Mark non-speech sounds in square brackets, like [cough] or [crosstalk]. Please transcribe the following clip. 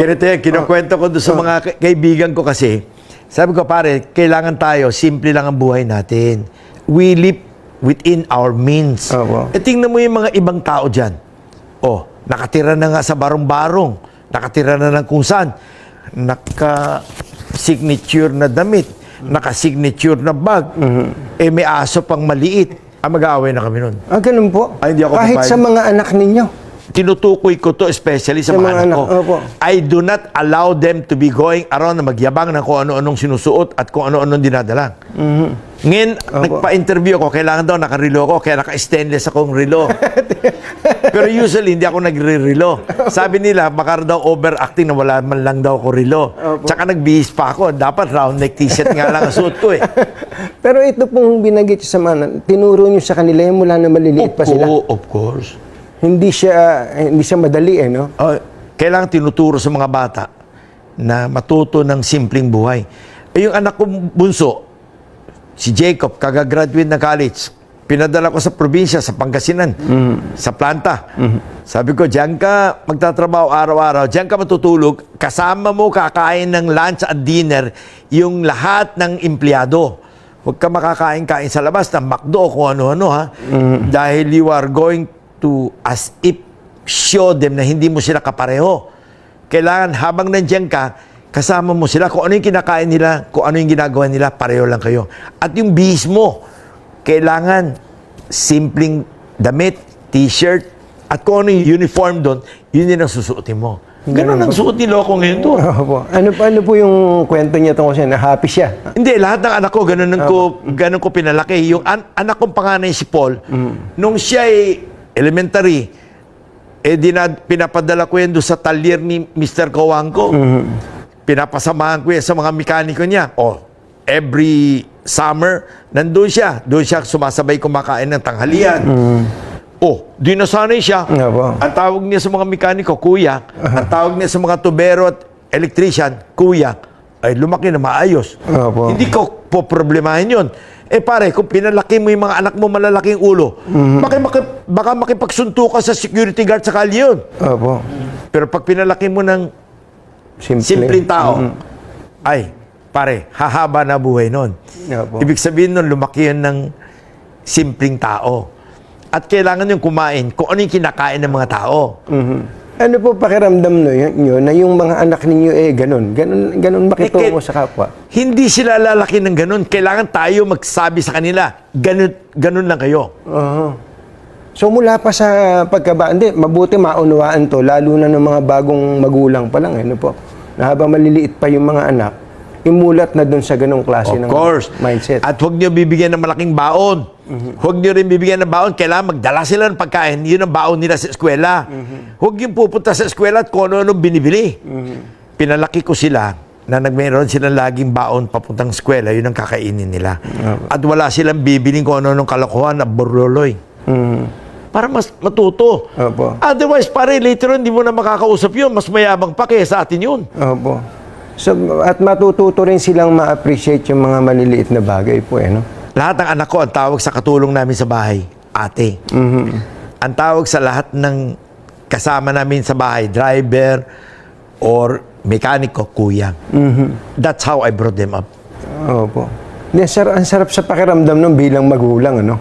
Ganito yan, kinukwento ko doon sa mga ka- kaibigan ko kasi, sabi ko pare, kailangan tayo, simple lang ang buhay natin. We live within our means. Opo. E tingnan mo yung mga ibang tao dyan. Oh, nakatira na nga sa barong-barong, nakatira na ng kung saan, naka-signature na damit, naka-signature na bag, eh may aso pang maliit. Ah, mag-aaway na kami nun. Ah, ganun po. Ay, hindi ako Kahit papayag. sa mga anak ninyo. Tinutukoy ko to especially sa, Sa mga, mga anak ko. opo. I do not allow them to be going around na magyabang ng kung ano-anong sinusuot at kung ano-anong dinadala. Ngayon, nagpa-interview ako, kailangan daw nakarilo ako, kaya naka-stainless akong relo. [laughs] Pero usually, hindi ako nagre-relo. Sabi nila, baka daw overacting na wala man lang daw ako relo. Tsaka nagbihis pa ako. Dapat round neck t-shirt nga lang ang suot ko eh. [laughs] Pero ito pong binanggit sa mga, tinuro nyo sa kanila yung mula na maliliit pa sila. Of course. Hindi siya, hindi siya madali eh, no? Oh, kailangan tinuturo sa mga bata na matuto ng simpleng buhay. Eh, yung anak ko bunso, si Jacob, kagagraduate na college, pinadala ko sa probinsya, sa Pangasinan, sa planta. Sabi ko, diyan ka magtatrabaho araw-araw, diyan ka matutulog, kasama mo kakain ng lunch at dinner yung lahat ng empleyado. Huwag ka makakain-kain sa labas ng McDo o kung ano-ano ha. Dahil you are going to as if show them na hindi mo sila kapareho. Kailangan habang nandiyan ka, kasama mo sila. Kung ano yung kinakain nila, kung ano yung ginagawa nila, pareho lang kayo. At yung bihis mo, kailangan simpleng damit, t-shirt, at kung ano yung uniform doon, yun din ang susuotin mo. Ganun ang suot ni Loco ngayon. Opo. Ano pa ano po yung kwento niya tungkol siya na happy siya? Hindi, lahat ng anak ko, ganun, ko, ganun ko pinalaki. Yung an- anak kong panganay si Paul, nung siya ay elementary, eh di na, pinapadala ko yan doon sa talyer ni Mr. Kawangko. Pinapasamahan ko yan sa mga mekaniko niya. Oh, every summer, nandun siya. Doon siya sumasabay kumakain ng tanghalian. Oh, di nasanay siya. Opo. Ang tawag niya sa mga mekaniko, kuya. Ang tawag niya sa mga tubero at electrician, kuya. Ay, lumaki na maayos. Opo. Hindi ko po problemahin yun. Eh pare, kung pinalaki mo yung mga anak mo malalaking ulo, baka, maki, baka makipagsunto ka sa security guard sa kalye yun. Opo. Pero pag pinalaki mo ng Simple. simpleng tao, ay, pare, hahaba na buhay nun. Opo. Ibig sabihin nun, lumaki yun ng simpleng tao. At kailangan yung kumain kung ano yung kinakain ng mga tao. Mhm. Ano po pakiramdam no, nyo na yung mga anak ninyo eh ganun, ganun, ganun makitungo Eh, sa kapwa? Hindi sila lalaki ng ganun. Kailangan tayo magsabi sa kanila, ganun, ganun lang kayo. Oo. So mula pa sa pagkaba, hindi, mabuti maunawaan to, lalo na ng mga bagong magulang pa lang, eh, ano po, na habang maliliit pa yung mga anak, imulat na dun sa ganong klase Of ng course. mindset. At huwag niyo bibigyan ng malaking baon. Huwag niyo rin bibigyan ng baon. Kailangan magdala sila ng pagkain. Yun ang baon nila sa eskwela. Huwag yung pupunta sa eskwela at kung ano binibili. Pinalaki ko sila na nagmeron silang laging baon papuntang eskwela. Yun ang kakainin nila. At wala silang bibiling kung ano-anong kalokohan na burloloy. Mhm. Para mas matuto. Opo. Otherwise, pare, later on, hindi mo na makakausap yun. Mas mayabang pa kaya sa atin yun. Opo. So, at matututo rin silang ma-appreciate yung mga maliliit na bagay po, eh, no? Lahat ng anak ko, ang tawag sa katulong namin sa bahay, ate. Ang tawag sa lahat ng kasama namin sa bahay, driver or mekaniko, kuya. That's how I brought them up. Opo. Hindi, sir, ang sarap sa pakiramdam nun bilang magulang, ano?